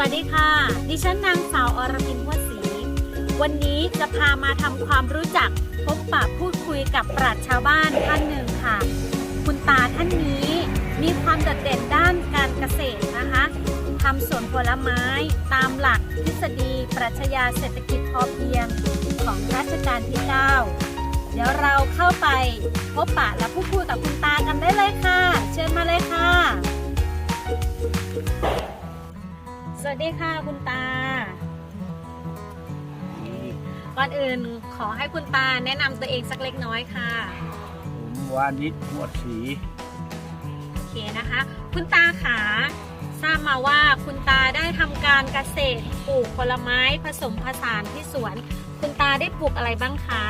วัสดีค่ะ ดิฉันนางสาวอรพินหัวศรีวันนี้จะพามาทำความรู้จักพบปะพูดคุยกับปราชญ์ชาวบ้านท่านหนึ่งค่ะ คุณตาท่านนี้มีความโดดเด่นด้านการเกษตรนะคะทำสวนผลไม้ตามหลักทฤษฎีปรัชญาเศรษฐกิจพอเพียงของรัชกาลที่ 9 เดี๋ยวเราเข้าไปพบปะและพูดคุยกับคุณตากันได้เลยค่ะ เชิญมาเลยค่ะ สวัสดีค่ะคุณตา ก่อนอื่นขอให้คุณตาแนะนำตัวเองสักเล็กน้อยค่ะ ผมวานิชหมวดสีโอเคนะคะ คุณตาขาทราบมาว่าคุณตาได้ทำการเกษตรปลูกผลไม้ผสมผสานที่สวน คุณตาได้ปลูกอะไรบ้างคะ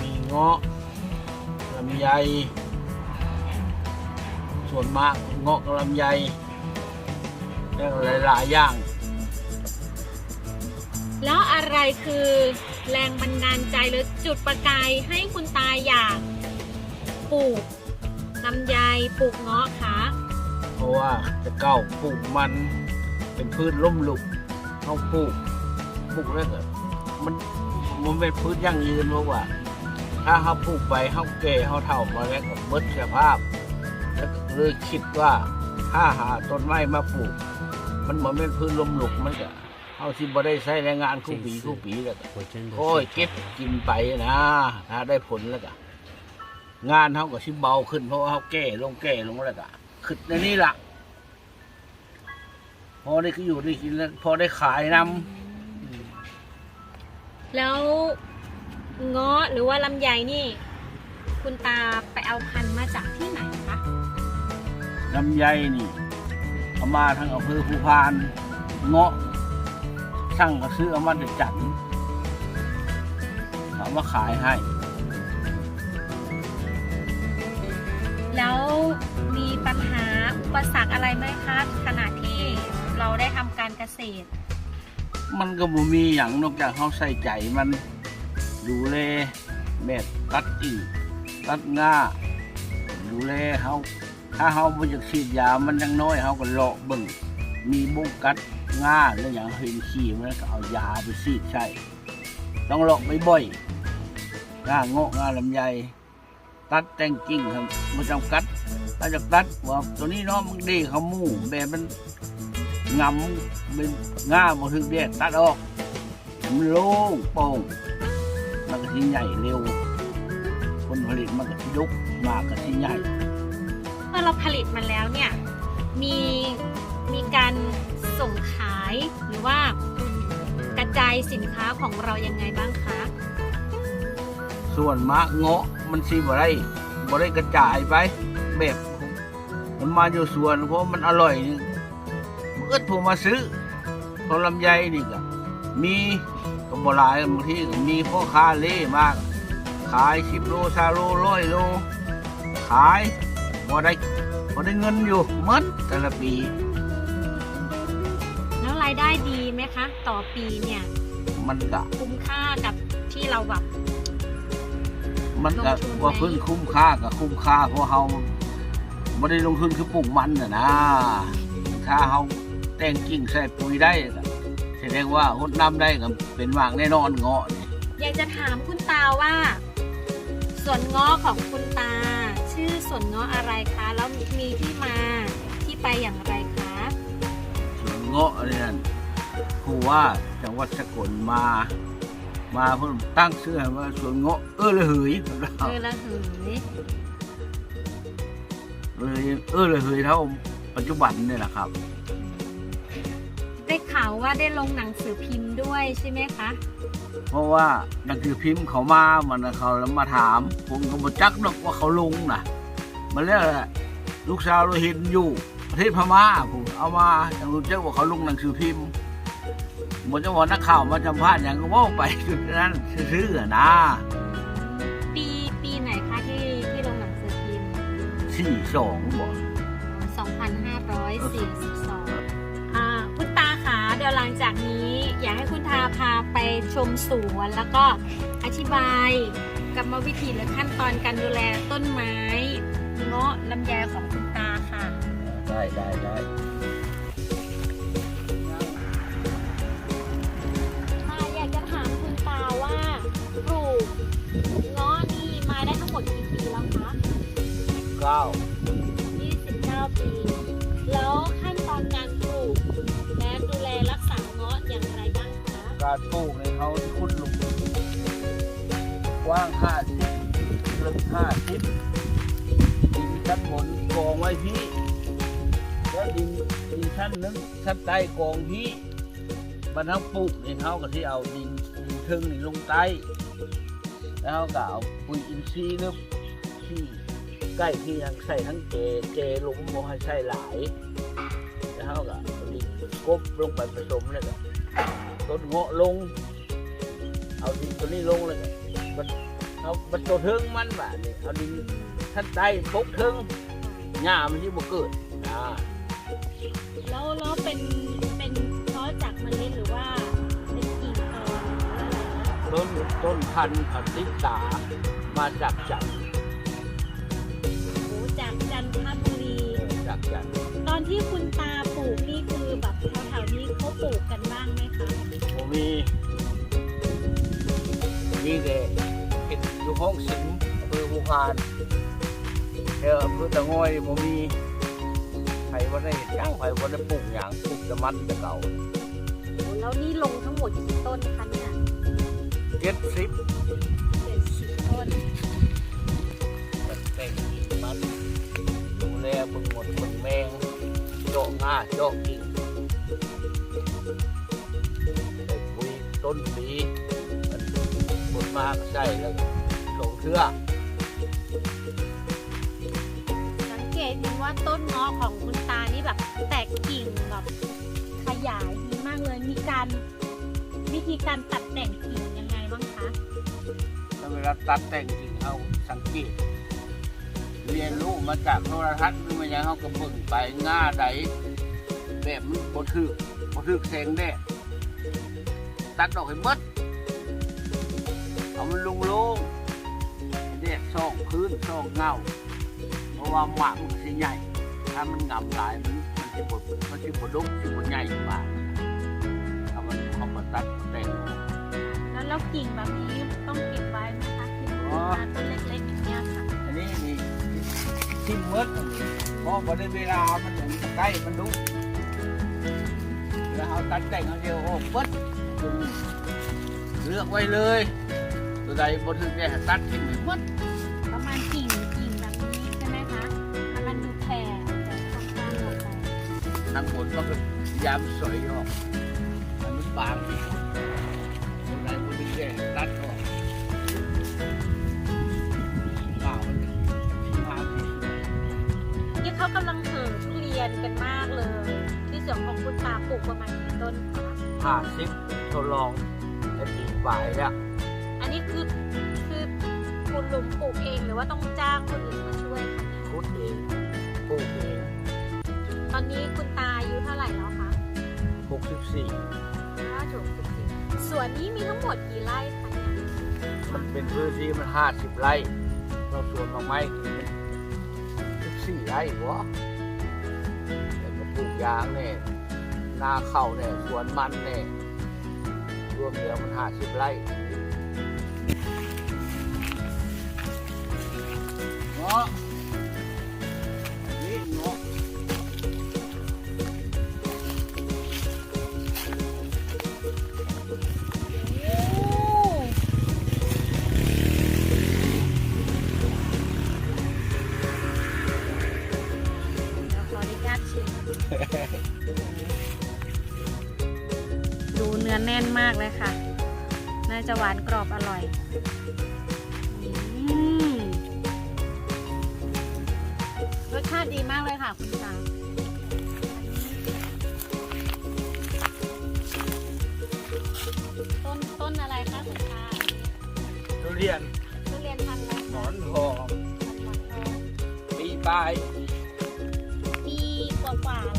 มีเงาะลำไยส่วนมากเงาะกับลำไยแล้วก็ หลายๆอย่าง แล้วอะไรคือแรงบันดาลใจหรือจุดประกายให้คุณตาอยากปลูกลำไยปลูกเงาะคะเพราะว่าจะเก้าปลูกมันเป็นพืชล่มลุกเขาปลูกปลูกแล้วก็มันมันเป็นพืชยั่งยืนเพราะว่า ถ้าเขาปลูกไปเขาแก่เขาเฒ่ามาแล้วก็เบิดสภาพแล้วก็เลยคิดว่า ถ้าหาต้นไม้มาปลูก มันเหมือนเป็นพืชลมลุกมันก็เขาที่บ่ได้ใช้แรงงานคู่ปีคู่ปีแล้วก็โอ้ยเก็บกินไปนะถ้าได้ผลแล้วก็งานเขาก็ชิเบาขึ้นเพราะว่าเขาแก่ลงแก่ลงแล้วก็ขึ้นในนี้ละพอได้อยู่ได้กินแล้วพอได้ขายนแล้วเงาะหรือว่าลำไยนี่ คุณตาไปเอาพันธุ์มาจากที่ไหนคะำ ลำไยนี่เอามาทางอำเภอภูพาน เงาะช่างก็ซื้อเอามาจากจันทร์เอามาขายให้ แล้วมีปัญหาอุปสรรคอะไรไหมคะขณะที่เราได้ทำการเกษตร มันก็บ่มีอย่างนอกจากเขาใส่ใจมันดูแลแบบตัดอีกตัดง่าดูแลเขา ถ้าเขาบ่อยากฉีดยา มันยังน้อยเขาก็เลาะเบิ่งมีบุกกัดง่าแล้วอย่างเห็นขี้มันก็เอายาไปฉีดใช่ต้องเลาะบ่อยๆง่าเงาะง่าลำไยตัดแต่งกิ่งครับมันจำกัดถ้าจะตัดว่าตัวนี้เนาะมันดีเขามู่แบบมันงำเป็นง่าบ่ถึงแดดตัดออกมันโล่งโป่งมันก็ที่ใหญ่เร็วผลผลิตมันก็ที่ยุกมากก็ที่ใหญ่ มื่อเราผลิตมันแล้วเนี่ยมีมีการส่งขายหรือว่ากระจายสินค้าของเรายังไงบ้างคะส่วนมากเงาะมันสิบ่ได้บ่ได้กระจายไปแบบมันมาอยู่สวนเพราะมันอร่อยนี่มันก็ถูกมาซื้อเพราะลำไยนี่ก็มีก็บ่หลายบางทีก็มีพ่อค้าเล่มาก ขายสิบโลซาโลร้อยโลขาย พอได้พอได้เงินอยู่เหมือนแต่ละปี แล้วรายได้ดีไหมคะ ต่อปีเนี่ยมันก็คุ้มค่ากับที่เราแบบ มันก็ลงทุนไหม ว่าเพิ่งคุ้มค่ากับคุ้มค่าเพราะเราไม่ได้ลงทุนคือปลูกมันน่ะนะ ถ้าเราแต่งกิ่งใส่ปุ๋ยได้ก็แสดงว่าหดน้ำได้ก็เป็นหมากแน่นอนเงาะนี่อยากจะถามคุณตาว่า สวนเงาะของคุณตาชื่อ สวนเงาะอะไรคะแล้วมีที่มาที่ไปอย่างไรคะสวนเงาะเนี่ยผู้ว่าจังหวัดสกลมา มาเพิ่มตั้งชื่อให้ว่าสวนเงาะเออละเหยเออละเหยเลยเออละเหยเท่าปัจจุบันเนี่ยแหละครับได้ข่าวว่าได้ลงหนังสือพิมพ์ด้วยใช่ไหมคะ เพราะว่าหนังสือพิมพ์เขามามันน่ะเขาแล้วมาถาม ผมก็บ่จักดอกว่าเขาลงนะ มันเรียกอะไรลูกสาวเราเห็นอยู่ ประเทศพม่าผมเอามาจังรู้จักว่าเขาลงหนังสือพิมพ์บนจังหวัดนักข่าวมาจำพาษณ์อย่างก็เว่าไปจุดนั้นซื่อๆอะนะปีปีไหนคะที่ที่ลงหนังสือพิมพ์สี่สองบอก2542อ่าคุณตาขาเดี๋ยวหลังจากนี้อยากให้คุณตาพาไปชมสวนแล้วก็อธิบายกรรมวิธีและขั้นตอนการดูแลต้นไม้ เงาะลำแยของคุณตาค่ะ ได้ได้ได้ไมาอยากจะถามคุณตาว่าปลูกเงาะนี่มาได้ทั้งหมดกี่ปีแล้วคะเก้า29 ปี แล้วขั้นตอนการปลูกและดูแลรักษาเงาะอย่างไรบ้างคะ การปลูกในเขาขุดหลุงกว้าง50ลึก50 ชั้นบนกองไว้พี่แล้วดินดินชั้นนึงชั้นใต้กองพี่บรรทับปลูกในเขาก็ที่เอาดินดินทึงนี่ลงใต้แล้วเขาก็เอาปุ๋ยอินทรีย์หรือที่ใกล้ที่ยังใส่ทั้งเจเจลงโมให้ใส่หลายแล้วเขาก็ดินกบลงไปผสมเลยก็ต้นเงาะลง เอาดินตัวนี้ลงเลยก็มันเอามันตัวเทิงมันแบบนี้เอาดิน ท่านใต้ปกเทิงหญ้ามันที่บ่เกิดอ่าแล้วแล้วเป็นเป็นเพราะจากเมล็ดหรือว่าเป็นกิ่งตอนหรือว่าอะไรคะต้นต้นพันธุ์ผันติตามาจากจันทร์โอ้จากจันทบุรีจากจันทร์ตอนที่คุณตาปลูกนี่คือแบบแถวๆนี้เขาปลูกกันบ้างไหมคะผมมีมีแต่เห็ดอยู่ห้องสิงห์อำเภอภูพาน เอออำเภอตะงอยผมมีไผ่วันได้เห็ดหยังไผ่วันได้ปลูกหยังปลูกแต่มันแต่เก่าโอ้แล้วนี่ลงทั้งหมดกี่ต้นคะเนี่ยเจ็ดสิบเจ็ดสิบต้นมันแต่งกิ่งมันดูแลเบึงหมดเบึงแมงโจาะง่าโจาะกิ่งได้ปุ๋ยต้นปีมันผลมากใช่แล้วก็ลงเทือ เกตเห็นว่าต้นงาะของคุณตานี่แบบ แตกกิ่งแบบขยายดีมากเลย มีการวิธีการตัดแต่งกิ่งยังไงบ้างคะถ้าเวลาตัดแต่งกิ่งเขาสังเกต เรียนรู้มาจากโทรทัศน์หรือมาอย่างเขาก็เบิ่งไปง่าใดแบบมันบดถึกบดถึกแสงแดดตัดออกให้มดเอามันลงลงให้แดดส่องพื้นส่องเงา ราะว่าหมากมันสิใหญ่ ถ้ามันงำหลายมันมันจะบดมันจะบดดุกจะบดใหญ่มากถ้ามันเขามาตัดแต่งออกแล้วแล้วกิ่งแบบนี้ต้องเก็บไว้ไหมคะที่คุณอ๋อตาต้นเล็กๆอย่างเงี้ยค่ะอันนี้มีทิ้งเมดอันนี้เพราะพอได้เวลามันถึงใกล้มันดุแล้วเอาตัดแต่งเอาเดียวโอ้ปึ๊ดจนเลือกไว้เลยตัวใดบนถึงเนี่ยตัดทิ้งหมดปรางบนมันก็ยามสวยออกอันนี้บางตัวใดบนถึงเนี่ยตัดออกเปล่ามันบางที่สุดนี่เขากำลังเห่อทุเรียนกันมากเลย ที่สวนของคุณตาปลูกประมาณกี่ต้นคะห้าสิบทดลองได้ปีปลายแล้วอันนี้คือคือคุณลุงปลูกเองหรือว่าต้องจ้างคนอื่นมาช่วยคะเนี่ยพุดเองปลูกเอง ตอนนี้คุณตาอายุเท่าไหร่แล้วคะหกสิบสี่ห้าถึงสิบสี่สวนนี้มีทั้งหมดกี่ไร่คะเนี่ยมันเป็นพื้นที่มันห้าสิบไร่เราสวนดอกไม้นี่มันสิบสี่ไร่วะแล้วก็ปลูกยางเนี่ยนาข้าวเนี่ยสวนมันเนี่ยรวมแล้วมันห้าสิบไร่เงาะาจะหวานกรอบอร่อยอืมรสชาติดีมากเลยค่ะคุณตาต้นต้นอะไรคะคุณตาทุเรียนทุเรียนพันธุ์อะไรหมคะอนทองพันธุ์หมอนทองปีปลายปีกว่าๆ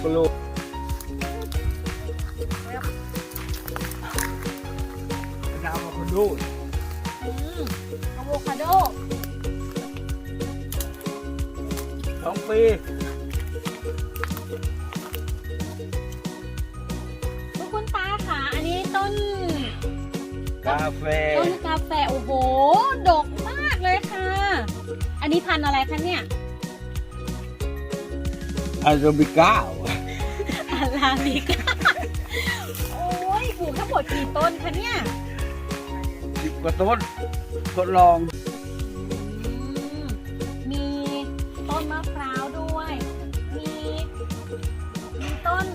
กระโหลกกระโหลกดาวมาคนดูอืมอะโวคาโดสองปีคุณคุณตาค่ะ อันนี้ต้น กาแฟต้นกาแฟ โอ้โห ดกมากเลยค่ะ อันนี้พันธุ์อะไรคะเนี่ย อาราบิก้า อาราบิกาโอ้ยปลูกทั้งหมดกี่ต้นคะเนี่ย สิบกว่าต้นทดลองอืมมีต้นมะพร้าวด้วย มี มีต้น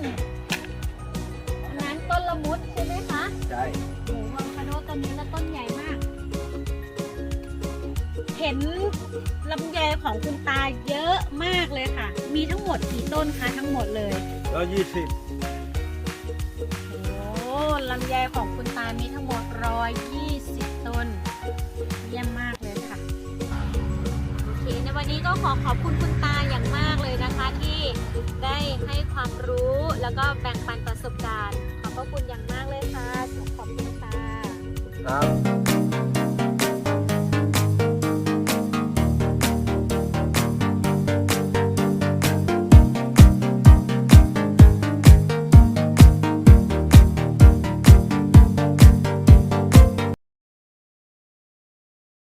อันนั้นต้นละมุดใช่ไหมคะ ใช่ เห็นลำไยของคุณตาเยอะมากเลยค่ะ มีทั้งหมดกี่ต้นคะทั้งหมดเลยร้อยยี่สิบโอ้ลำไยของคุณตามีทั้งหมด120ต้น เยี่ยมมากเลยค่ะ โอเค ในวันนี้ก็ขอขอบคุณคุณตาอย่างมากเลยนะคะ ที่ได้ให้ความรู้แล้วก็แบ่งปันประสบการณ์ ขอบพระคุณอย่างมากเลยค่ะ ขอบคุณค่ะ ครับ